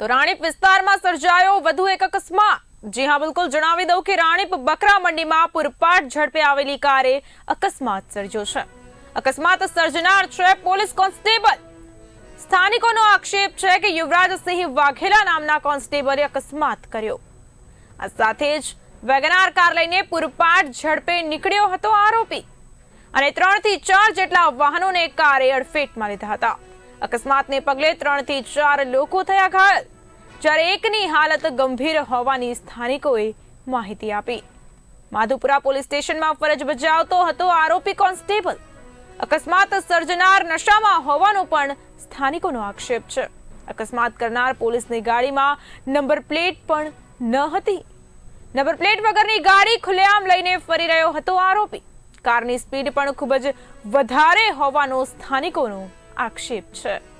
તો રાણીપ વિસ્તારમાં સર્જાયો વધુ એક અકસ્માત. જી હા, બિલકુલ જણાવી દઉં કે રાણીપ બકરા મંડીમાં પૂરપાટ ઝડપે આવેલી કારે અકસ્માત સર્જ્યો છે. અકસ્માત સર્જનાર છે પોલીસ કોન્સ્ટેબલ. સ્થાનિકોનો આક્ષેપ છે કે યુવરાજસિંહ વાઘેલા નામના કોન્સ્ટેબલે અકસ્માત કર્યો. આ સાથે જ વેગનાર કાર લઈને પૂરપાટ ઝડપે નીકળ્યો હતો આરોપી. અને ત્રણથી ચાર જેટલા વાહનોને કારે અડફેટમાં લીધા હતા. અકસ્માતને પગલે ત્રણથી ચાર લોકો થયા ઘાયલ. જ્યારે એકની હાલત ગંભીર હોવાની સ્થાનિકોએ માહિતી આપી. માધુપુરા પોલીસ સ્ટેશનમાં ફરજ બજાવતો હતો આરોપી કોન્સ્ટેબલ. અકસ્માત સર્જનાર નશામાં હોવાનો પણ સ્થાનિકોનો આક્ષેપ છે. અકસ્માત કરનાર પોલીસની ગાડીમાં નંબર પ્લેટ પણ ન હતી. નંબર પ્લેટ વગરની ગાડી ખુલ્લેઆમ લઈને ફરી રહ્યો હતો આરોપી. કારની સ્પીડ પણ ખૂબ જ વધારે હોવાનો સ્થાનિકોનો આક્ષેપ છે.